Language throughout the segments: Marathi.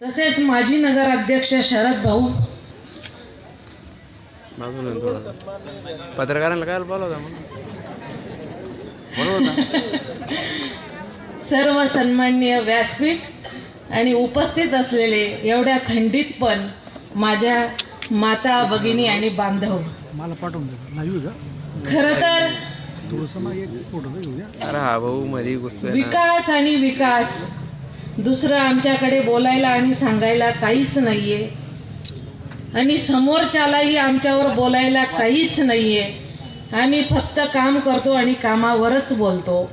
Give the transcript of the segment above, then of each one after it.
तसेच माजी नगराध्यक्ष शरद भाऊ. पत्रकारांना काय बोलवता सर्व सन्माननीय व्यासपीठ आणि उपस्थित असलेले एवढ्या थंडीत पण माझ्या माता भगिनी आणि बांधव. मला पाठवून द्या का? खरं तर अरे हा भाऊ मध्ये घुसतोय ना. विकास आणि विकास. दुसरं आमच्याकडे बोलायला आणि सांगायला काहीच नाही आहे आणि समोरच्यालाही आमच्यावर बोलायला काहीच नाहीये. आम्ही फक्त काम करतो आणि कामावरच बोलतो.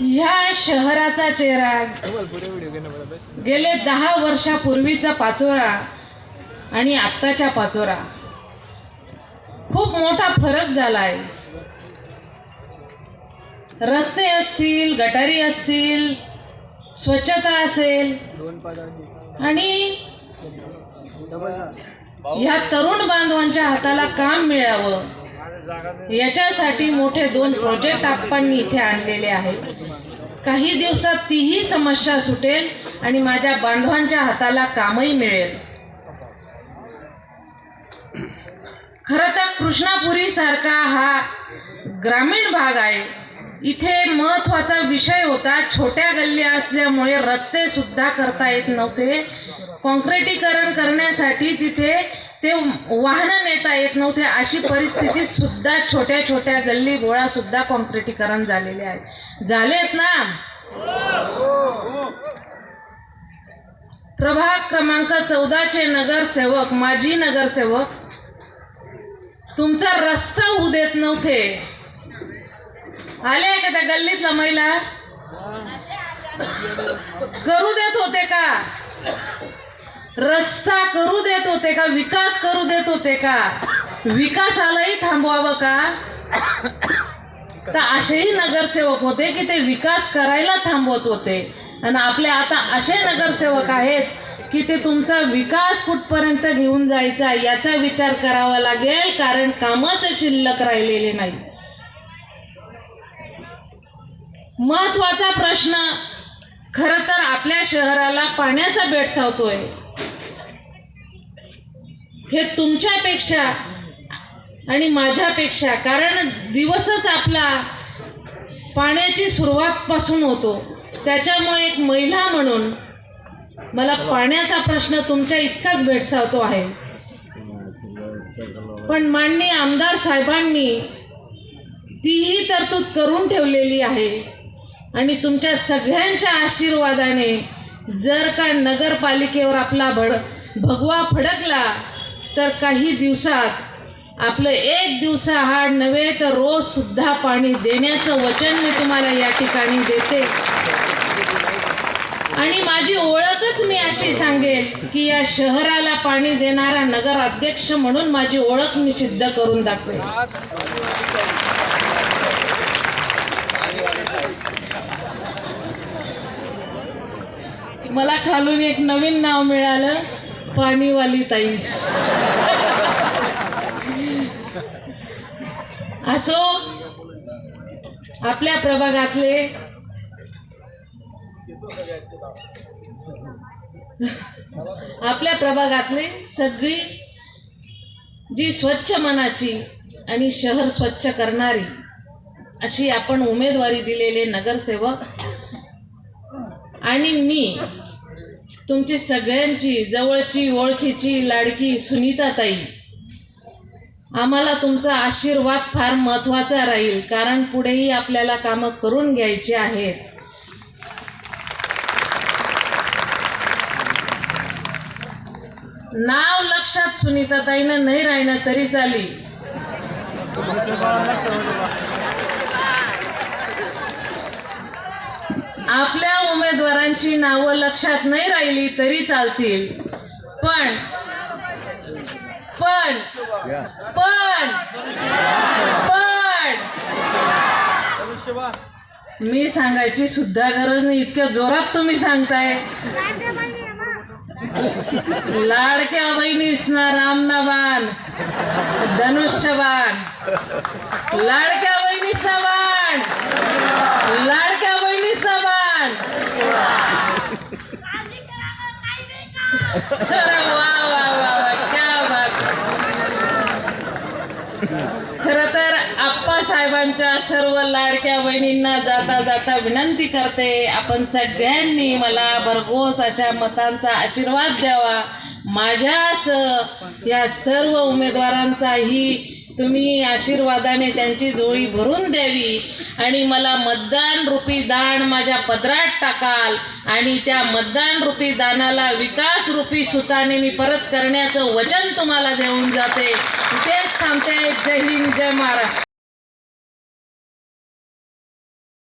ह्या शहराचा चेहरा गेले दहा वर्षापूर्वीचा पाचोरा आणि आत्ताच्या पाचोरा. खूप मोठा फरक झाला आहे रस्ते असतील गटारी असतील स्वच्छता असेल आणि ह्या तरुण बांधवांच्या हाताला काम मिळावं. याच्यासाठी मोठे दोन प्रोजेक्ट आपण इथे आणलेले आहेत. काही दिवसात तीही समस्या सुटेल आणि माझ्या बांधवांच्या हाताला कामही मिळेल. खरं तर कृष्णापुरी सारखा हा ग्रामीण भाग आहे. इथे महत्त्वाचा विषय होता. छोट्या गल्ल्या असल्यामुळे रस्ते सुद्धा करता येत नव्हते. कॉन्क्रिटीकरण करण्यासाठी तिथे ते वाहनं नेता येत नव्हते. अशी परिस्थितीत सुद्धा छोट्या छोट्या गल्ली गोळा सुद्धा कॉन्क्रिटीकरण झालेले आहे. झालेत ना? प्रभाग क्रमांक चौदाचे नगरसेवक माजी नगरसेवक तुमचा रस्ता होऊ देत नव्हते. आले का त्या गल्लीतला महिला? करू देत होते का? रस्ता करू देत होते का? विकास करू देत होते का? विकासालाही थांबवावं का? तर असेही नगरसेवक होते की ते विकास करायला थांबवत होते. आणि आपले आता असे नगरसेवक आहेत की ते तुमचा विकास कुठपर्यंत घेऊन जायचा याचा विचार करावा लागेल कारण कामच शिल्लक राहिलेले नाही. महत्त्वाचा प्रश्न खरं तर आपल्या शहराला पाण्याचा भेडसावतोय हे तुमच्यापेक्षा आणि माझ्यापेक्षा कारण दिवसच आपला पाण्याची सुरुवातपासून होतो. त्याच्यामुळे एक महिला म्हणून मला पाण्याचा प्रश्न तुमच्या इतकाच भेडसावतो आहे. पण माननीय आमदार साहेबांनी तीही तरतूद करून ठेवलेली आहे. आणि तुमच्या सगळ्यांच्या आशीर्वादाने जर का नगरपालिकेवर आपला भड भगवा फडकला तर काही दिवसात आपलं एक दिवसाआड नव्हे तर रोज सुद्धा पाणी देण्याचं वचन मी तुम्हाला या ठिकाणी देते. आणि माझी ओळखच मी अशी सांगेल की या शहराला पाणी देणारा नगराध्यक्ष म्हणून माझी ओळख मी सिद्ध करून दाखवेल मला खालून एक नवीन नाव मिळालं पाणीवाली ताई. असो आपल्या प्रभागातले आपल्या प्रभागातले सगळी जी स्वच्छ मनाची आणि शहर स्वच्छ करणारी अशी आपण उमेदवारी दिलेले नगरसेवक आणि मी तुमची सगळ्यांची जवळची ओळखीची लाडकी सुनीताताई आम्हाला तुमचा आशीर्वाद फार महत्त्वाचा राहील कारण पुढेही आपल्याला कामं करून घ्यायची आहेत. नाव लक्षात सुनीताताईनं नाही राहिलं तरी चाली आपल्या उमेदवारांची नावं लक्षात नाही राहिली तरी चालतील. पण पण पण पण. मी सांगायची सुद्धा गरज नाही इतक्या जोरात तुम्ही सांगताय. लाडक्या बहिणीसना रामनाबान धनुष्यबाण. लाडक्या बहिणीचा बाण लाडक्या बहिणीचा बाण अरे वा वा वा वा क्या बात खर तर आप्पासाहेबांच्या सर्व लाडक्या बहिणींना जाता जाता विनंती करते आपण सगळ्यांनी मला भरघोस अशा मतांचा आशीर्वाद द्यावा. माझ्याच या सर्व उमेदवारांचाही तुम्ही आशीर्वादाने त्यांची जोळी भरून द्यावी आणि मला मतदान रूपी दान माझ्या पदरात टाकाल आणि त्या मतदान रूपी दानाला विकास रूपी सुताने मी परत करण्याचं वचन तुम्हाला देऊन जाते. इथेच थांबते. जय हिंद जय महाराष्ट्र.